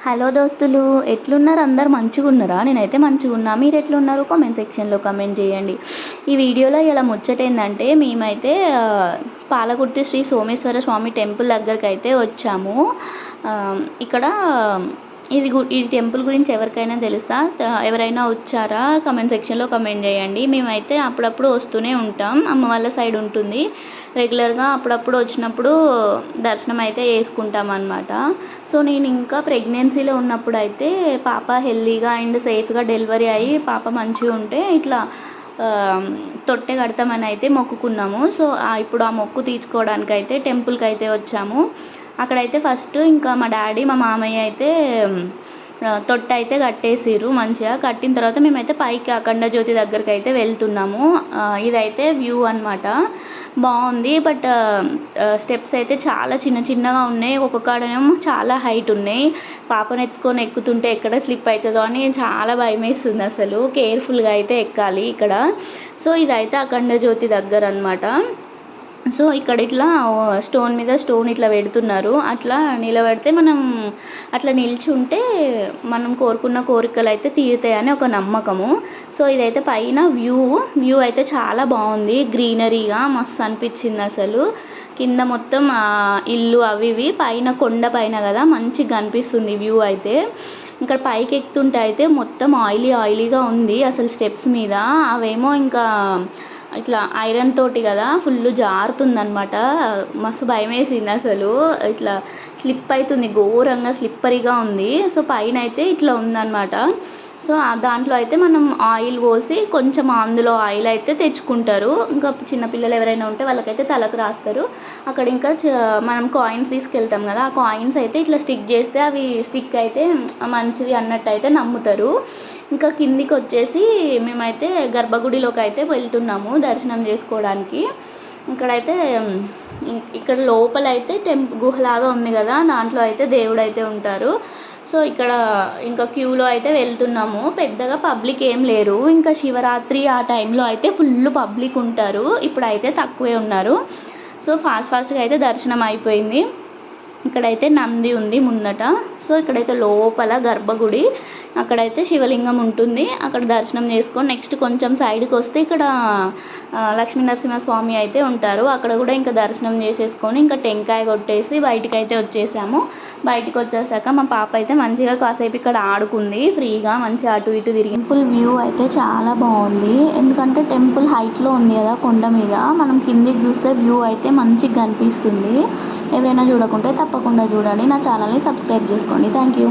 Hello దోస్తులు ఎట్లున్నారు? అందరు మంచిగా ఉన్నారా నేనైతే మంచిగా ఉన్నా మీరు ఎట్లున్నారు? కామెంట్ సెక్షన్లో కామెంట్ చేయండి. ఈ వీడియోలో ఇలా ముచ్చట ఏంటంటే మేమైతే పాలకుర్తి శ్రీ సోమేశ్వర స్వామి టెంపుల్ దగ్గరికి అయితే వచ్చాము ఇక్కడ ఇది గు ఈ టెంపుల్ గురించి ఎవరికైనా తెలుసా? ఎవరైనా వచ్చారా? కమెంట్ సెక్షన్లో కమెంట్ చేయండి. మేమైతే అప్పుడప్పుడు వస్తూనే ఉంటాం. అమ్మ వాళ్ళ సైడ్ ఉంటుంది. రెగ్యులర్గా అప్పుడప్పుడు వచ్చినప్పుడు దర్శనం అయితే చేసుకుంటాం అనమాట సో నేను ఇంకా ప్రెగ్నెన్సీలో ఉన్నప్పుడు అయితే పాప హెల్తీగా అండ్ సేఫ్గా డెలివరీ అయ్యి పాప మంచిగా ఉంటే ఇట్లా తొట్టె కడతామని అయితే మొక్కుకున్నాము. సో ఇప్పుడు ఆ మొక్కు తీర్చుకోవడానికి అయితే టెంపుల్కి అయితే వచ్చాము. అక్కడైతే ఫస్ట్ ఇంకా మా డాడీ మా మామయ్య అయితే ఆ, అయితే కట్టేసిర్రు మంచిగా. కట్టిన తర్వాత మేమైతే పైకి అఖండ జ్యోతి దగ్గరికి అయితే వెళ్తున్నాము ఇదైతే వ్యూ అనమాట బాగుంది. బట్ స్టెప్స్ అయితే చాలా చిన్న చిన్నగా ఉన్నాయి. ఒక్కొక్క కాడనేమో చాలా హైట్ ఉన్నాయి. పాపను ఎత్తుకొని ఎక్కుతుంటే ఎక్కడ స్లిప్ అవుతుందో అని చాలా భయం వేస్తుంది అసలు. కేర్ఫుల్గా అయితే ఎక్కాలి ఇక్కడ. సో ఇదైతే అఖండ జ్యోతి దగ్గర అనమాట సో ఇక్కడ ఇట్లా స్టోన్ మీద స్టోన్ ఇట్లా పెడుతున్నారు. అట్లా నిలబడితే మనం అట్లా నిల్చుంటే మనం కోరుకున్న కోరికలు అయితే తీరుతాయని ఒక నమ్మకము. సో ఇదైతే పైన వ్యూ వ్యూ అయితే చాలా బాగుంది. గ్రీనరీగా మస్తు అనిపించింది అసలు. కింద మొత్తం ఇల్లు అవి ఇవి పైన కొండ పైన కదా మంచిగా కనిపిస్తుంది వ్యూ అయితే. ఇక్కడ పైకి ఎక్కుతుంటే అయితే మొత్తం ఆయిలీ ఆయిలీగా ఉంది అసలు స్టెప్స్ మీద. అవేమో ఇంకా ఇట్లా ఐరన్ తోటి కదా ఫుల్ జారుతుందనమాట మస్తు భయం వేసింది అసలు. ఇట్లా స్లిప్ అవుతుంది ఘోరంగా స్లిప్పరీగా ఉంది. సో పైన అయితే ఇట్లా ఉందన్నమాట. సో దాంట్లో అయితే మనం ఆయిల్ పోసి కొంచెం అందులో ఆయిల్ అయితే తెచ్చుకుంటారు. ఇంకా చిన్నపిల్లలు ఎవరైనా ఉంటే వాళ్ళకైతే తలకు రాస్తారు. అక్కడ ఇంకా చ- మనం కాయిన్స్ తీసుకెళ్తాం కదా ఆ కాయిన్స్ అయితే ఇట్లా స్టిక్ చేస్తే అవి స్టిక్ అయితే మంచిది అన్నట్టు అయితే నమ్ముతారు. ఇంకా కిందికి వచ్చేసి మేమైతే గర్భగుడిలోకి అయితే వెళ్తున్నాము దర్శనం చేసుకోవడానికి. ఇక్కడైతే ఇక్కడ లోపల అయితే టెంప్ గుహలాగా ఉంది కదా దాంట్లో అయితే దేవుడు అయితే ఉంటారు. సో ఇక్కడ ఇంకా క్యూలో అయితే వెళ్తున్నాము. పెద్దగా పబ్లిక్ ఏం లేరు. ఇంకా శివరాత్రి ఆ టైంలో అయితే ఫుల్ పబ్లిక్ ఉంటారు. ఇప్పుడైతే తక్కువే ఉన్నారు. సో ఫాస్ట్ ఫాస్ట్గా అయితే దర్శనం అయిపోయింది. ఇక్కడైతే నంది ఉంది ముందట. సో ఇక్కడైతే లోపల గర్భగుడి అక్కడైతే శివలింగం ఉంటుంది. అక్కడ దర్శనం చేసుకొని నెక్స్ట్ కొంచెం సైడ్కి వస్తే ఇక్కడ లక్ష్మీనరసింహస్వామి అయితే ఉంటారు. అక్కడ కూడా ఇంకా దర్శనం చేసేసుకొని ఇంకా టెంకాయ కొట్టేసి బయటికి అయితే వచ్చేసాము. బయటికి వచ్చేసాక మా పాప అయితే మంచిగా కాసేపు ఇక్కడ ఆడుకుంది. ఫ్రీగా మంచిగా అటు ఇటు తిరిగి టెంపుల్ వ్యూ అయితే చాలా బాగుంది. ఎందుకంటే టెంపుల్ హైట్లో ఉంది కదా కొండ మీద. మనం కిందికి చూస్తే వ్యూ అయితే మంచిగా కనిపిస్తుంది. ఎవరైనా చూడకుంటే తప్పకుండా చూడండి. నా ఛానల్ని సబ్స్క్రైబ్ చేసుకోండి. Thank you.